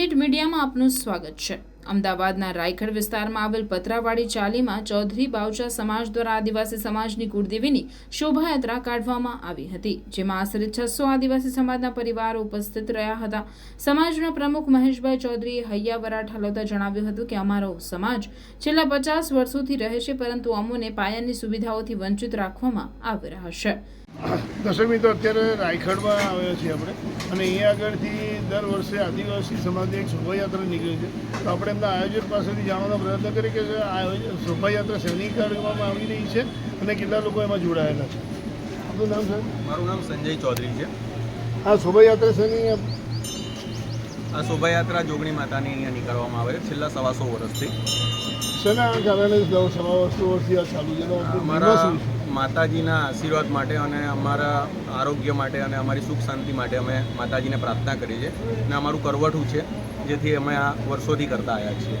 Skynet મીડિયામાં આપનું સ્વાગત છે. અમદાવાદના રાયખડ વિસ્તારમાં આવેલ પતરાવાડી ચાલીમાં ચૌધરી બાવચા સમાજ દ્વારા આદિવાસી સમાજની કુળદેવીની શોભાયાત્રા કાઢવામાં આવી હતી, જેમાં આશરે છસો આદિવાસી સમાજના પરિવારો ઉપસ્થિત રહ્યા હતા. સમાજના પ્રમુખ મહેશભાઈ ચૌધરીએ હૈયા વરાઠ ઠાલવતા જણાવ્યું હતું કે, અમારો સમાજ છેલ્લા પચાસ વર્ષોથી રહે છે, પરંતુ અમોને પાયાની સુવિધાઓથી વંચિત રાખવામાં આવી રહ્યા છે. દસમી તો અત્યારે રાયખડમાં આવ્યા છીએ આપણે. અને અહીંયા આગળથી દર વર્ષે આદિવાસી સમાજની એક શોભાયાત્રા નીકળે છે. તો આપણે એમના આયોજક પાસેથી જાણવાનો પ્રયત્ન કરીએ કે આ આયોજન- શોભાયાત્રા શેની કાઢવામાં આવી રહી છે અને કેટલા લોકો એમાં જોડાયેલા છે. આપનું નામ સર? મારું નામ સંજય ચૌધરી છે. આ શોભાયાત્રા શેની આ શોભાયાત્રા જોગણી માતાની અહીંયા નીકળવામાં આવે છે. છેલ્લા સવાસો વર્ષથી. શેના કારણે સવા વસ્તુ વર્ષથી આ ચાલુ છે? અમારા? માતાજીના આશીર્વાદ માટે અને અમારા આરોગ્ય માટે અને અમારી સુખ શાંતિ માટે અમે માતાજીને પ્રાર્થના કરીએ છીએ. અને અમારું કરવટું છે જેથી અમે આ વર્ષોથી કરતા આવ્યા છીએ.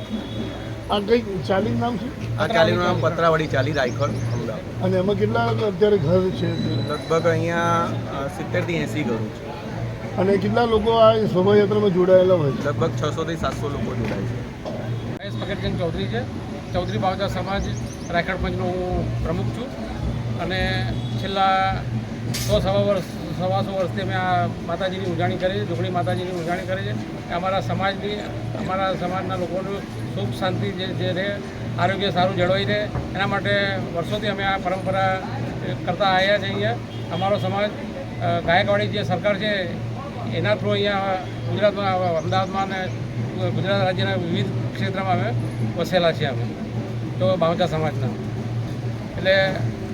આ કઈ ચાલીનું નામ છે? આ ચાલીનું નામ પતરાવાડી ચાલી રાયખડ અમદાવાદ. અને એમાં કેટલા અત્યારે ઘર છે? લગભગ અહીંયા સિત્તેરથી એંસી ઘરો છે. અને કેટલા લોકો આ શોભાયાત્રામાં જોડાયેલા હોય છે? લગભગ છસોથી સાતસો લોકો જોડાય છે. મહેશ ચૌધરી છે. ચૌધરી બાવજા સમાજ રાયખડ પંચનો હું પ્રમુખ છું. અને છેલ્લા સો સવા વર્ષ સવાસો વર્ષથી અમે આ માતાજીની ઉજાણી કરીએ છીએ જોગણી માતાજીની ઉજાણી કરીએ છીએ. અમારા સમાજની, અમારા સમાજના લોકોનું સુખ, શાંતિ જે જે રહે, આરોગ્ય સારું જળવાઈ રહે. એના માટે વર્ષોથી અમે આ પરંપરા કરતા આવ્યા છીએ અહીંયા. અમારો સમાજ ગાયકવાડી જે સરકાર છે, એના થ્રુ અહીંયા ગુજરાતમાં, અમદાવાદમાં અને ગુજરાત રાજ્યના વિવિધ ક્ષેત્રમાં અમે વસેલા છીએ અમે. તો બાવચા સમાજના. એટલે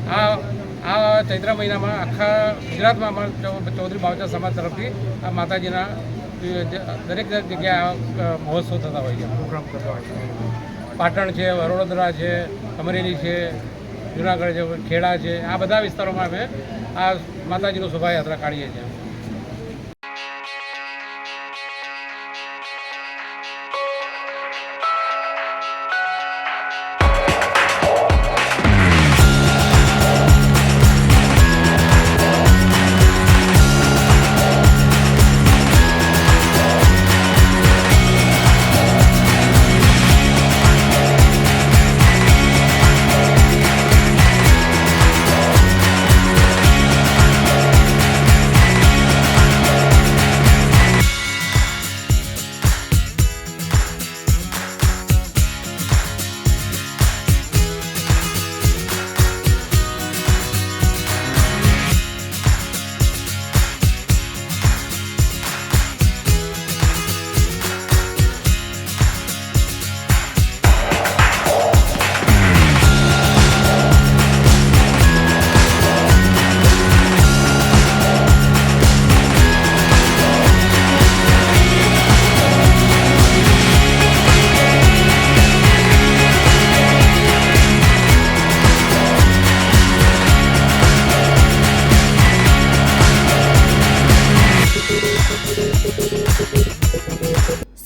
આ આ ચૈત્ર મહિનામાં આખા ગુજરાતમાં ચૌધરી બાવચા સમાજ તરફથી આ માતાજીના દરેક દરેક જગ્યાએ આ મહોત્સવ થતા હોય છે. પ્રોગ્રામ થતા હોય છે. પાટણ છે વડોદરા છે અમરેલી છે જુનાગઢ છે ખેડા છે આ બધા વિસ્તારોમાં અમે આ માતાજીનું શોભાયાત્રા કાઢીએ છીએ.